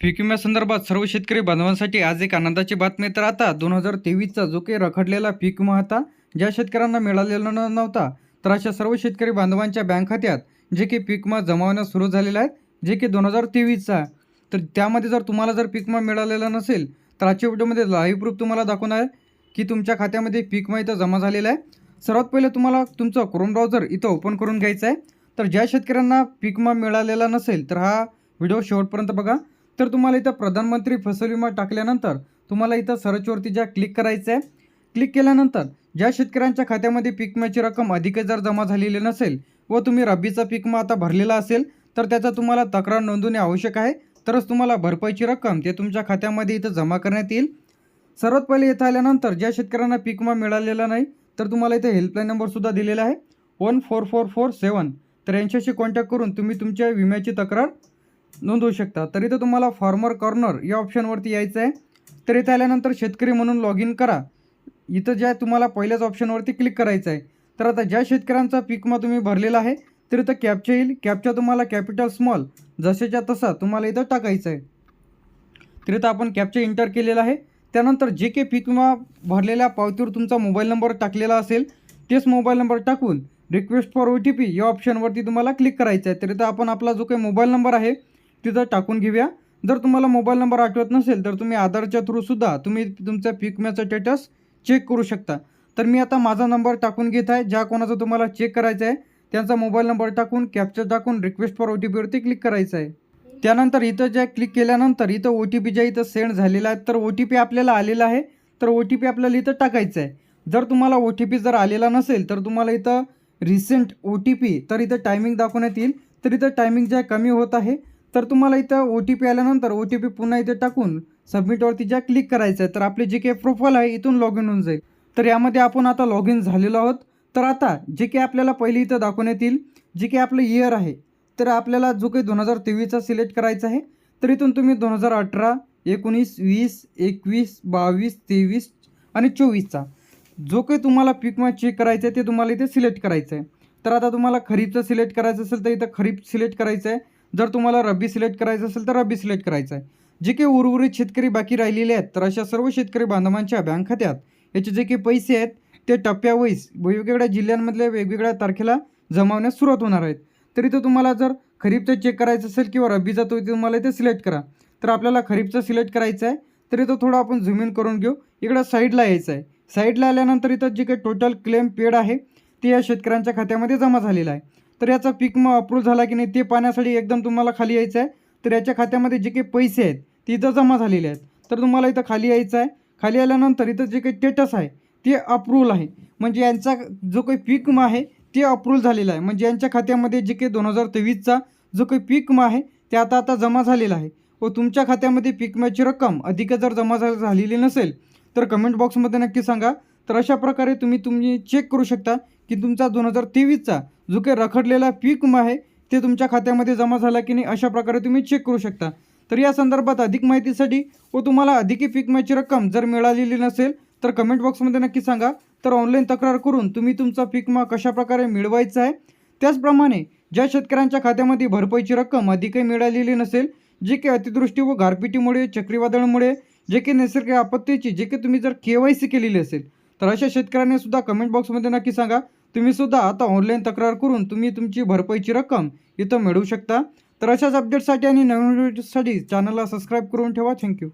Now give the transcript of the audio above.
पीक विम्यासंदर्भात सर्व शेतकरी बांधवांसाठी आज एक आनंदाची बातमी तर आता दोन हजार तेवीसचा जो काही रखडलेला पीक विमा होता ज्या शेतकऱ्यांना मिळालेला न- नव्हता तर अशा सर्व शेतकरी बांधवांच्या बँक खात्यात जे की पीक विमा जमा होण्यास सुरू झालेला आहे जे की दोन हजार तेवीसचा तर त्यामध्ये जर तुम्हाला जर पीक विमा मिळालेला नसेल तर आजच्या व्हिडिओमध्ये लाईव्ह प्रूफ तुम्हाला दाखवणार आहे की तुमच्या खात्यामध्ये पीक विमा इथं जमा झालेला आहे. सर्वात पहिले तुम्हाला तुमचं क्रोम ब्राउझर इथं ओपन करून घ्यायचं आहे. तर ज्या शेतकऱ्यांना पीक विमा मिळालेला नसेल तर हा व्हिडिओ शेवटपर्यंत बघा. तर तुम्हाला इथं प्रधानमंत्री फसल विमा टाकल्यानंतर तुम्हाला इथं सर्चवरती ज्या क्लिक करायचं आहे क्लिक केल्यानंतर ज्या शेतकऱ्यांच्या खात्यामध्ये पीक विम्याची रक्कम अधिक जर जमा झालेली नसेल व तुम्ही रब्बीचा पीक विमा आता भरलेला असेल तर त्याचा तुम्हाला तक्रार नोंदवणे आवश्यक आहे. तरच तुम्हाला भरपाईची रक्कम ते तुमच्या खात्यामध्ये इथं जमा करण्यात येईल. सर्वात पहिले इथं आल्यानंतर ज्या शेतकऱ्यांना पीक विमा मिळालेला नाही तर तुम्हाला इथे हेल्पलाईन नंबरसुद्धा दिलेला आहे. One four four four seven तर यांच्याशी कॉन्टॅक्ट करून तुम्ही तुमच्या विम्याची तक्रार नोंदवू शकता. तर इथं तुम्हाला फार्मर कॉर्नर या ऑप्शनवरती यायचं आहे तर इथं आल्यानंतर शेतकरी म्हणून लॉग इन करा. इथं ज्या तुम्हाला पहिल्याच ऑप्शनवरती क्लिक करायचं आहे तर आता ज्या शेतकऱ्यांचा पीक विमा तुम्ही भरलेला आहे तर इथं कॅपचा येईल. कॅपचा तुम्हाला कॅपिटल स्मॉल जसेच्या तसा तुम्हाला इथं टाकायचं आहे तर इथं आपण कॅपचा इंटर केलेला आहे. त्यानंतर जे काही पीक विमा भरलेल्या पावतीवर तुमचा मोबाईल नंबर टाकलेला असेल तेच मोबाईल नंबर टाकून request for O T P या ऑप्शनवरती तुम्हाला क्लिक करायचं आहे तर इथं आपण आपला जो काही मोबाईल नंबर आहे तिथं टाकून घेऊया. जर तुम्हाला मोबाईल नंबर आठवत नसेल तर तुम्ही आधारच्या थ्रूसुद्धा तुम्ही तुमचा पीक विम्याचा स्टेटस चेक करू शकता. तर मी आता माझा नंबर टाकून घेत आहे. ज्या कोणाचा तुम्हाला चेक करायचा आहे त्यांचा मोबाईल नंबर टाकून कॅप्चर टाकून रिक्वेस्ट फॉर ओ टी पीवरती क्लिक करायचं आहे. त्यानंतर इथं ज्या क्लिक केल्यानंतर इथं ओ टी पी ज्या इथं सेंड झालेला आहे तर ओ टी पी आपल्याला आलेला आहे. तर ओ टी पी आपल्याला इथं टाकायचं आहे. जर तुम्हाला ओ टी पी जर आलेला नसेल तर तुम्हाला इथं रिसेंट ओ टी पी तर इथं टायमिंग दाखवण्यात येईल. तर इथं टायमिंग जे कमी होत आहे तर तुम्हाला इथं ओ टी पी आल्यानंतर ओ टी पी पुन्हा इथे टाकून सबमिटवरती ज्या क्लिक करायचं आहे तर आपली जी काही प्रोफाईल आहे इथून लॉग इन होऊन जाईल. तर यामध्ये आपण आता लॉग इन झालेलो आहोत. तर आता जे काही आपल्याला पहिली इथं दाखवण्यात येईल जे काही आपलं इयर आहे तर आपल्याला जो काही दोन हजार तेवीसचा सिलेक्ट करायचा आहे तर इथून तुम्ही दोन हजार अठरा एकोणीस वीस एकवीस बावीस तेवीस आणि चोवीसचा जो काही तुम्हाला पीक चेक करायचं आहे ते तुम्हाला इथे सिलेक्ट करायचं आहे. तर आता तुम्हाला खरीपचं सिलेक्ट करायचं असेल तर इथं खरीप सिलेक्ट करायचं आहे. जर तुम्हाला रब्बी सिलेक्ट करायचं असेल तर रब्बी सिलेक्ट करायचं आहे. जे काही उर्वरित शेतकरी बाकी राहिलेले आहेत तर अशा सर्व शेतकरी बांधवांच्या बँक खात्यात याचे जे काही पैसे आहेत ते टप्प्यावाईज वेगवेगळ्या जिल्ह्यांमधल्या वेगवेगळ्या तारखेला जमावण्यास सुरुवात होणार आहेत. तर इथं तुम्हाला जर खरीपचं चेक करायचं असेल किंवा रब्बीचा तो इथे तुम्हाला इथे सिलेक्ट करा. तर आपल्याला खरीपचं सिलेक्ट करायचं आहे तर इथं थोडं आपण झूम इन करून घेऊ. इकडं साईडला यायचं आहे. साईडला आल्यानंतर इथं जे काही टोटल क्लेम पेड आहे ते या शेतकऱ्यांच्या खात्यामध्ये जमा झालेलं आहे. तर याचा पीक मग अप्रूव्ह झाला की नाही ते पाहण्यासाठी एकदम तुम्हाला खाली यायचं आहे. तर याच्या खात्यामध्ये जे काही पैसे आहेत ते इथं जमा झालेले आहेत. तर तुम्हाला इथं खाली यायचं आहे. खाली आल्यानंतर इथं जे काही स्टेटस आहे ते अप्रूव्हल आहे. म्हणजे यांचा जो काही पीक विमा आहे ते अप्रूव्ह झालेलं आहे. म्हणजे यांच्या खात्यामध्ये जे काही दोन हजार तेवीसचा जो काही पीक विमा आहे ते आता आता जमा झालेला आहे. व तुमच्या खात्यामध्ये पीक विम्याची रक्कम अधिक जर जमा झालेली नसेल तर कमेंट बॉक्समध्ये नक्की सांगा. तर अशा प्रकारे तुम्ही तुम्ही चेक करू शकता. की तुमचा दोन हजार तेवीसचा जो काही रखडलेला पीक विमा आहे ते तुमच्या खात्यामध्ये जमा झाला की नाही अशा प्रकारे तुम्ही चेक करू शकता. तर या संदर्भात अधिक माहितीसाठी व तुम्हाला अधिकही पीक विम्याची रक्कम जर मिळालेली नसेल तर कमेंट बॉक्समध्ये नक्की सांगा. तर ऑनलाईन तक्रार करून तुम्ही तुमचा पीक विमा कशाप्रकारे मिळवायचा आहे त्याचप्रमाणे ज्या शेतकऱ्यांच्या खात्यामध्ये भरपाईची रक्कम अधिकही मिळालेली नसेल जे काही अतिवृष्टी व गारपिटीमुळे चक्रीवादळामुळे जे काही नैसर्गिक आपत्तीची जे काही तुम्ही जर के वाय सी केलेली असेल तर अशा शेतकऱ्यांनी सुद्धा कमेंट बॉक्समध्ये नक्की सांगा. तुम्ही सुद्धा आता ऑनलाईन तक्रार करून तुम्ही तुमची भरपाईची रक्कम इथं मिळवू शकता. तर अशाच अपडेटसाठी आणि नवीन व्हिडिओसाठी चॅनलला सबस्क्राईब करून ठेवा. थँक्यू